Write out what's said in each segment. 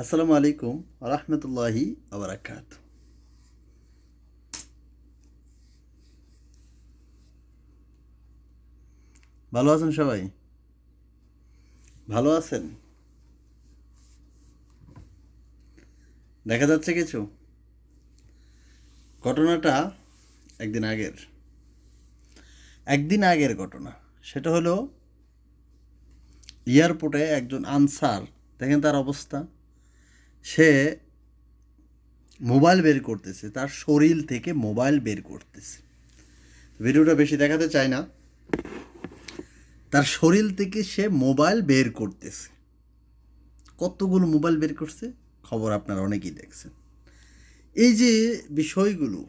আসসালামু আলাইকুম রহমতুল্লাহি আবরাকাত ভালো আছেন সবাই? ভালো আছেন? দেখা যাচ্ছে কিছু? ঘটনাটা একদিন আগের। একদিন আগের ঘটনা। সেটা হলো এয়ারপোর্টে একজন আনসার, দেখেন তার অবস্থা। সে মোবাইল বের করতেছে, তার শরীর থেকে মোবাইল বের করতেছে। ভিডিওটা বেশি দেখাতে চায় না। তার শরীর থেকে সে মোবাইল বের করতেছে। কতগুলো মোবাইল বের করছে? খবর আপনারা অনেকেই দেখছেন। এই যে বিষয়গুলো,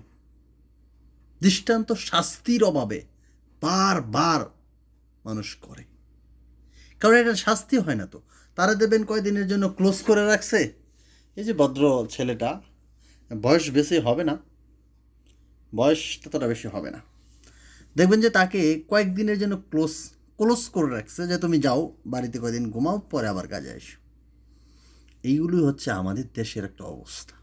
দৃষ্টান্ত শাস্তির অভাবে বারবার মানুষ করে। কারণ এটা শাস্তি হয় না তো। তারা দেবেন কয়দিনের জন্য? ক্লোজ করে রাখছে? এই যে ভদ্র ছেলেটা, বয়স বেশি হবে না। বয়স ততটা বেশি হবে না। দেখবেন যে তাকে কয়েকদিনের জন্য ক্লোজ ক্লোজ করে রাখছে যে তুমি যাও, বাড়িতে কয়দিন ঘুমাও, পরে আবার কাজে এসো এইগুলোই হচ্ছে আমাদের দেশের একটা অবস্থা।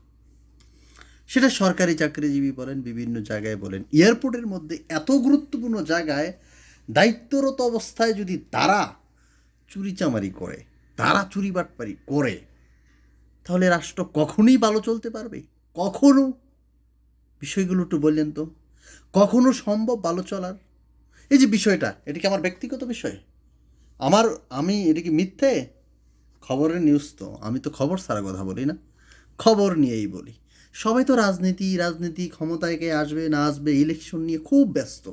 সেটা সরকারি চাকরিজীবী বলেন, বিভিন্ন জায়গায় বলেন, এয়ারপোর্টের মধ্যে এত গুরুত্বপূর্ণ জায়গায় দায়িত্বরত অবস্থায় যদি তারা চুরিচামারি করে, তারা চুরি বাটপারি করে তাহলে রাষ্ট্র কখনোই ভালো চলতে পারবে? কখনো? বিষয়গুলো একটু বললেন তো। কখনো সম্ভব ভালো চলার? এই যে বিষয়টা, এটা কি আমার ব্যক্তিগত বিষয়? আমার, আমি, এটা কি মিথ্যে? খবরের নিউজ তো, আমি তো খবর ছাড়া কথা বলি না। খবর নিয়েই বলি। সবাই তো রাজনীতি রাজনীতি, ক্ষমতায় কে আসবে, না আসবে ইলেকশন নিয়ে খুব ব্যস্ত।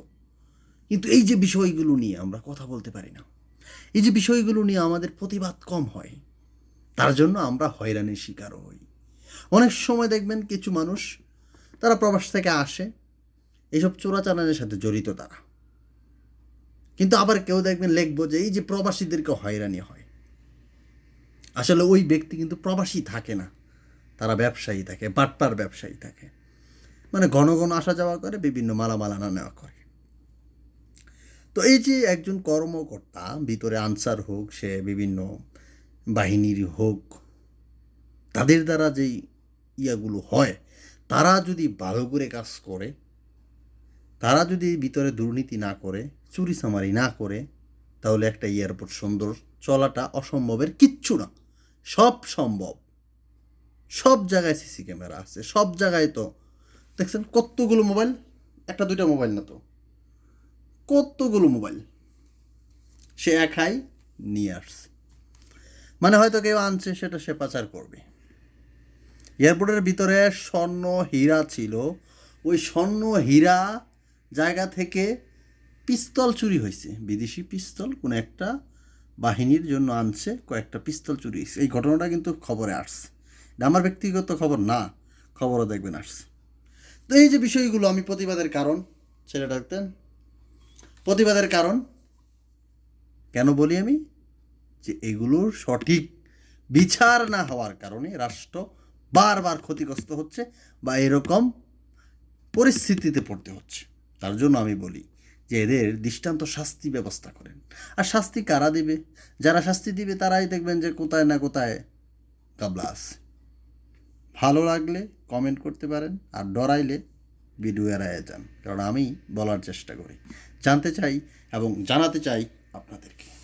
কিন্তু এই যে বিষয়গুলো নিয়ে আমরা কথা বলতে পারি না, এই যে বিষয়গুলো নিয়ে আমাদের প্রতিবাদ কম হয়। তার জন্য আমরা হয়রানির শিকারও হই। অনেক সময় দেখবেন কিছু মানুষ, তারা প্রবাস থেকে আসে এইসব চোরাচালানের সাথে জড়িত তারা। কিন্তু আবার কেউ দেখবেন লিখব যে এই যে প্রবাসীদেরকে হয়রানি হয়। আসলে ওই ব্যক্তি কিন্তু প্রবাসী থাকে না, তারা ব্যবসায়ী থাকে, বাটপার ব্যবসায়ী থাকে। মানে ঘন ঘন আসা যাওয়া করে, বিভিন্ন মালামাল আনা নেওয়া করে। তো এই যে একজন কর্মকর্তা, ভিতরে আনসার হোক, সে বিভিন্ন বাহিনীর হোক, তাদের দ্বারা যেই ইয়াগুলো হয়, তারা যদি ভালো করে কাজ করে, তারা যদি ভিতরে দুর্নীতি না করে, চুরি চামারি না করে, তাহলে একটা এয়ারপোর্ট সুন্দর চলাটা অসম্ভবের কিচ্ছু না। সব সম্ভব। সব জায়গায় সিসি ক্যামেরা আছে, সব জায়গায় তো, দেখছেন কতগুলো মোবাইল? একটা দুইটা মোবাইল না তো। কতগুলো মোবাইল? সে একাই নিয়ে আসছে। মানে হয়তো কেউ আনছে, সেটা সে পাচার করবে। এয়ারপোর্টের ভিতরে স্বর্ণ হীরা ছিল। ওই স্বর্ণ হীরা জায়গা থেকে পিস্তল চুরি হয়েছে। বিদেশি পিস্তল, কোনো একটা বাহিনীর জন্য আনছে, কয়েকটা পিস্তল চুরি হয়েছে। এই ঘটনাটা কিন্তু খবরে আসছে। এটা আমার ব্যক্তিগত খবর না, খবরও দেখবেন আসছে। তো এই যে বিষয়গুলো, আমি প্রতিবাদের কারণ ছেলে দেখতেন। প্রতিবাদের কারণ, কেন বলি আমি? যে এগুলোর সঠিক বিচার না হওয়ার কারণে রাষ্ট্র বারবার ক্ষতিগ্রস্ত হচ্ছে বা এরকম পরিস্থিতিতে পড়তে হচ্ছে। তার জন্য আমি বলি যে এদের দৃষ্টান্ত শাস্তি ব্যবস্থা করেন। আর শাস্তি কারা দেবে? যারা শাস্তি দিবে তারাই দেখবেন যে কোথায় না কোথায় গাবলা আছে। ভালো লাগলে কমেন্ট করতে পারেন আর ডরাইলে ভিডিও এড়াইয়ে যান। কারণ আমি বলার চেষ্টা করি। জানতে চাই এবং জানাতে চাই আপনাদেরকে।